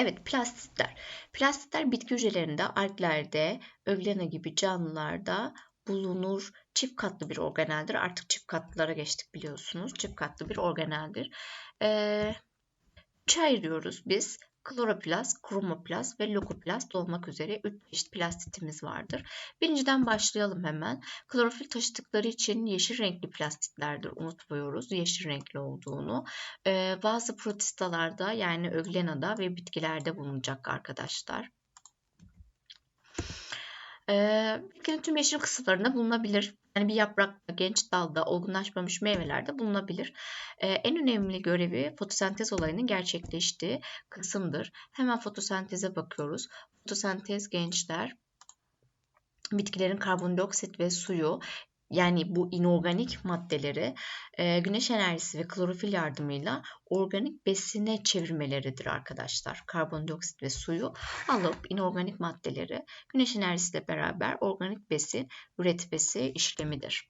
Evet plastitler. Plastitler bitki hücrelerinde, alglerde, öglena gibi canlılarda bulunur. Çift katlı bir organeldir. Artık çift katlılara geçtik biliyorsunuz. Çift katlı bir organeldir. Ee, üçe ayırıyoruz biz. Kloroplast, kromoplast ve lokoplast olmak üzere 3 çeşit plastitimiz vardır. Birinciden başlayalım hemen. Klorofil taşıdıkları için yeşil renkli plastitlerdir. Unutmuyoruz yeşil renkli olduğunu. Ee, bazı protistalarda yani öglenada ve bitkilerde bulunacak arkadaşlar. Ee, tüm yeşil kısımlarında bulunabilir. Yani bir yaprakta, genç dalda, olgunlaşmamış meyvelerde bulunabilir. Ee, en önemli görevi fotosentez olayının gerçekleştiği kısımdır. Hemen fotosenteze bakıyoruz. Fotosentez gençler bitkilerin karbondioksit ve suyu yani bu inorganik maddeleri e, güneş enerjisi ve klorofil yardımıyla organik besine çevirmeleridir arkadaşlar. Karbondioksit ve suyu alıp inorganik maddeleri güneş enerjisiyle beraber organik besin üretmesi işlemidir.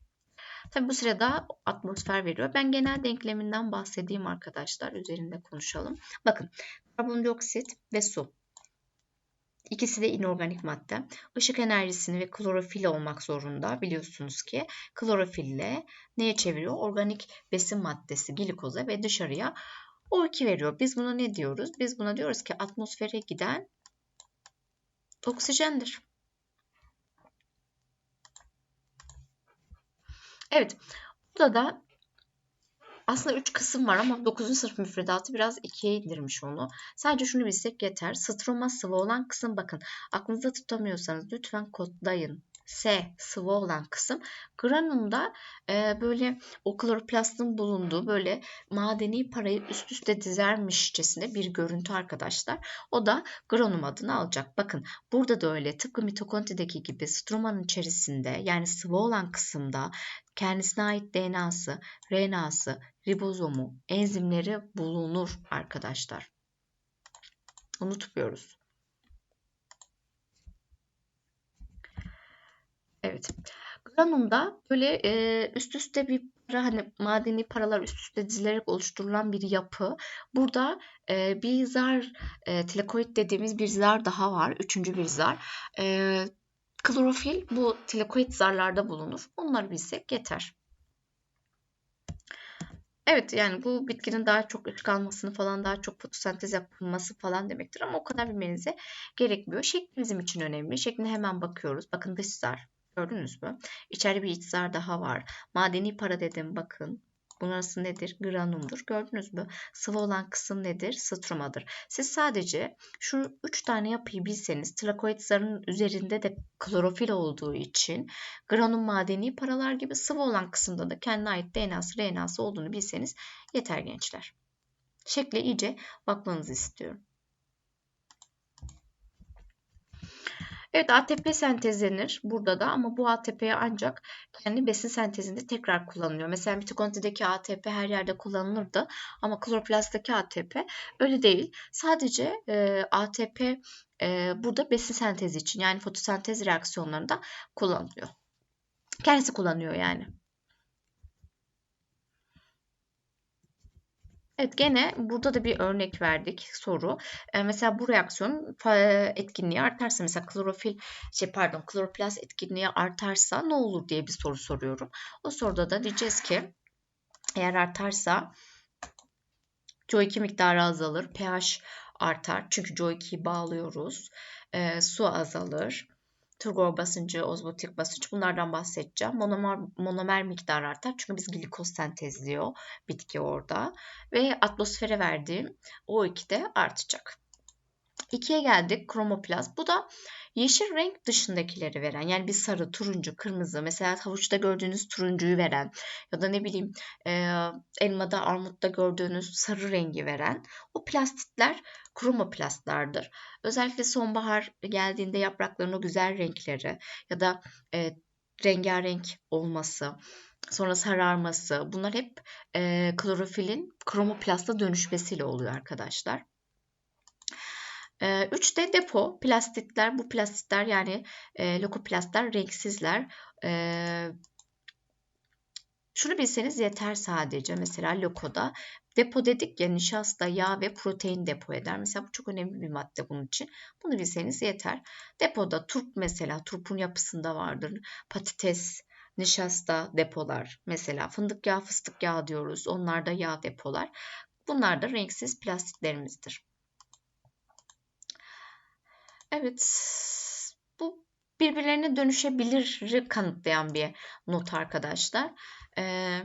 Tabi bu sırada atmosfer veriyor. Ben genel denkleminden bahsedeyim arkadaşlar. Üzerinde konuşalım. Bakın karbondioksit ve su. İkisi de inorganik madde. Işık enerjisini ve klorofil olmak zorunda biliyorsunuz ki klorofille neye çeviriyor? Organik besin maddesi glikoza ve dışarıya O2 veriyor. Biz buna ne diyoruz? Biz buna diyoruz ki atmosfere giden oksijendir. Evet. Burada da aslında 3 kısım var ama 9. sınıf müfredatı biraz 2'ye indirmiş onu. Sadece şunu bilsek yeter. Stroma sıvı olan kısım bakın. Aklınızda tutamıyorsanız lütfen kodlayın. S sıvı olan kısım. Granumda e, böyle o kloroplastın bulunduğu böyle madeni parayı üst üste dizermişçesine bir görüntü arkadaşlar. O da granum adını alacak. Bakın burada da öyle tıpkı mitokondrideki gibi stromanın içerisinde yani sıvı olan kısımda kendisine ait DNA'sı, RNA'sı, ribozomu, enzimleri bulunur arkadaşlar. Unutmuyoruz. Evet. Granumda böyle e, üst üste bir para hani madeni paralar üst üste dizilerek oluşturulan bir yapı. Burada e, bir zar e, telekoid dediğimiz bir zar daha var. Üçüncü bir zar. E, klorofil bu telekoid zarlarda bulunur. Onları bilsek yeter. Evet yani bu bitkinin daha çok ışık almasını falan daha çok fotosentez yapılması falan demektir ama o kadar bilmenize gerekmiyor. Şekli bizim için önemli. Şekline hemen bakıyoruz. Bakın dış zar. Gördünüz mü? İçeride bir iç zar daha var. Madeni para dedim bakın. Burası nedir? Granumdur. Gördünüz mü? Sıvı olan kısım nedir? Stromadır. Siz sadece şu üç tane yapıyı bilseniz trakoid zarının üzerinde de klorofil olduğu için granum madeni paralar gibi sıvı olan kısımda da kendine ait DNA'sı, RNA'sı olduğunu bilseniz yeter gençler. Şekle iyice bakmanızı istiyorum. Evet ATP sentezlenir burada da ama bu ATP'ye ancak kendi besin sentezinde tekrar kullanılıyor. Mesela mitokondrideki ATP her yerde kullanılırdı ama kloroplasttaki ATP öyle değil. Sadece e, ATP e, burada besin sentezi için yani fotosentez reaksiyonlarında kullanılıyor. Kendisi kullanıyor yani. Evet gene burada da bir örnek verdik soru. Ee, mesela bu reaksiyon etkinliği artarsa mesela klorofil şey pardon kloroplast etkinliği artarsa ne olur diye bir soru soruyorum. O soruda da diyeceğiz ki eğer artarsa CO2 miktarı azalır, pH artar. Çünkü CO2'yi bağlıyoruz. E, su azalır. Turgor basıncı, ozmotik basınç bunlardan bahsedeceğim. Monomer, monomer miktarı artar çünkü biz glikoz sentezliyor bitki orada. Ve atmosfere verdiğim O2 de artacak. 2'ye geldik kromoplast. Bu da yeşil renk dışındakileri veren yani bir sarı, turuncu, kırmızı mesela havuçta gördüğünüz turuncuyu veren ya da ne bileyim e, elmada, armutta gördüğünüz sarı rengi veren o plastitler kromoplastlardır. Özellikle sonbahar geldiğinde yaprakların o güzel renkleri ya da e, rengarenk olması sonra sararması bunlar hep e, klorofilin kromoplasta dönüşmesiyle oluyor arkadaşlar. E, üç de depo plastitler. Bu plastitler yani e, lokoplastlar renksizler. E, Şunu bilseniz yeter sadece. Mesela lokoda depo dedik ya nişasta, yağ ve protein depo eder. Mesela bu çok önemli bir madde bunun için. Bunu bilseniz yeter. Depoda turp mesela turpun yapısında vardır. Patates, nişasta depolar mesela fındık yağı, fıstık yağı diyoruz. Onlar da yağ depolar. Bunlar da renksiz plastiklerimizdir. Evet, bu birbirlerine dönüşebilir kanıtlayan bir not arkadaşlar. Ee,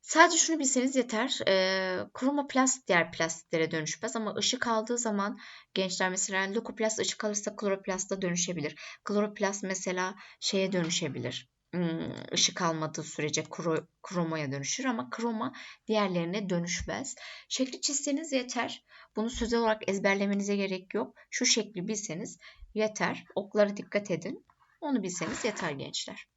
sadece şunu bilseniz yeter. Ee, kromoplast diğer plastiklere dönüşmez ama ışık aldığı zaman gençler mesela lokoplast ışık alırsa kloroplasta dönüşebilir. Kloroplast mesela şeye dönüşebilir ışık almadığı sürece kro, kromaya dönüşür ama kroma diğerlerine dönüşmez. Şekli çizseniz yeter. Bunu sözel olarak ezberlemenize gerek yok. Şu şekli bilseniz yeter. Oklara dikkat edin. Onu bilseniz yeter gençler.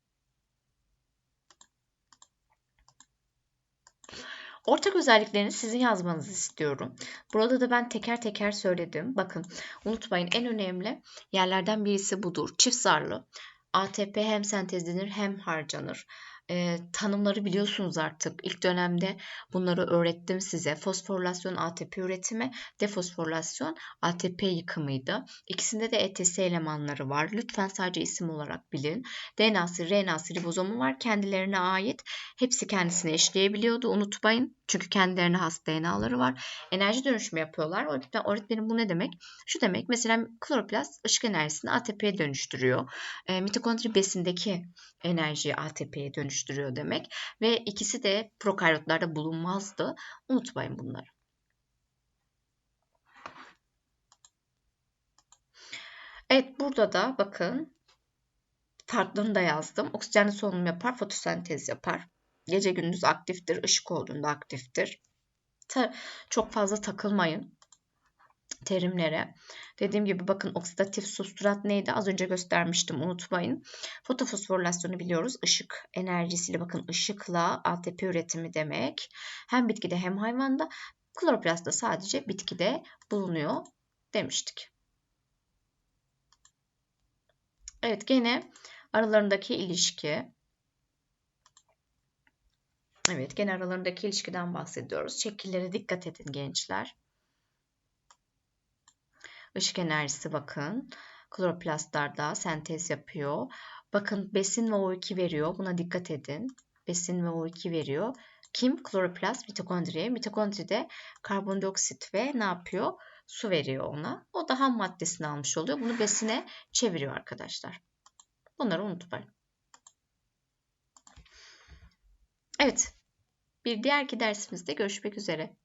Ortak özelliklerini sizin yazmanızı istiyorum. Burada da ben teker teker söyledim. Bakın unutmayın en önemli yerlerden birisi budur. Çift zarlı. ATP hem sentezlenir hem harcanır. E, tanımları biliyorsunuz artık. İlk dönemde bunları öğrettim size. Fosforilasyon ATP üretimi, defosforilasyon ATP yıkımıydı. İkisinde de ETS elemanları var. Lütfen sadece isim olarak bilin. DNA'sı, RNA'sı, ribozomu var. Kendilerine ait. Hepsi kendisine eşleyebiliyordu. Unutmayın. Çünkü kendilerine has DNA'ları var. Enerji dönüşümü yapıyorlar. O yüzden öğretmenim bu ne demek? Şu demek mesela kloroplast ışık enerjisini ATP'ye dönüştürüyor. E, mitokondri besindeki enerjiyi ATP'ye dönüştürüyor demek. Ve ikisi de prokaryotlarda bulunmazdı. Unutmayın bunları. Evet burada da bakın farklarını da yazdım. Oksijenli solunum yapar, fotosentez yapar. Gece gündüz aktiftir, ışık olduğunda aktiftir. Ta çok fazla takılmayın terimlere. Dediğim gibi bakın oksidatif substrat neydi? Az önce göstermiştim unutmayın. Fotofosforilasyonu biliyoruz. Işık enerjisiyle bakın ışıkla ATP üretimi demek. Hem bitkide hem hayvanda. Kloroplast da sadece bitkide bulunuyor demiştik. Evet gene aralarındaki ilişki. Evet, gene aralarındaki ilişkiden bahsediyoruz. Şekillere dikkat edin gençler. Işık enerjisi bakın. Kloroplastlarda sentez yapıyor. Bakın besin ve O2 veriyor. Buna dikkat edin. Besin ve O2 veriyor. Kim? Kloroplast mitokondriye. Mitokondride karbondioksit ve ne yapıyor? Su veriyor ona. O da ham maddesini almış oluyor. Bunu besine çeviriyor arkadaşlar. Bunları unutmayın. Evet. Bir diğerki dersimizde görüşmek üzere.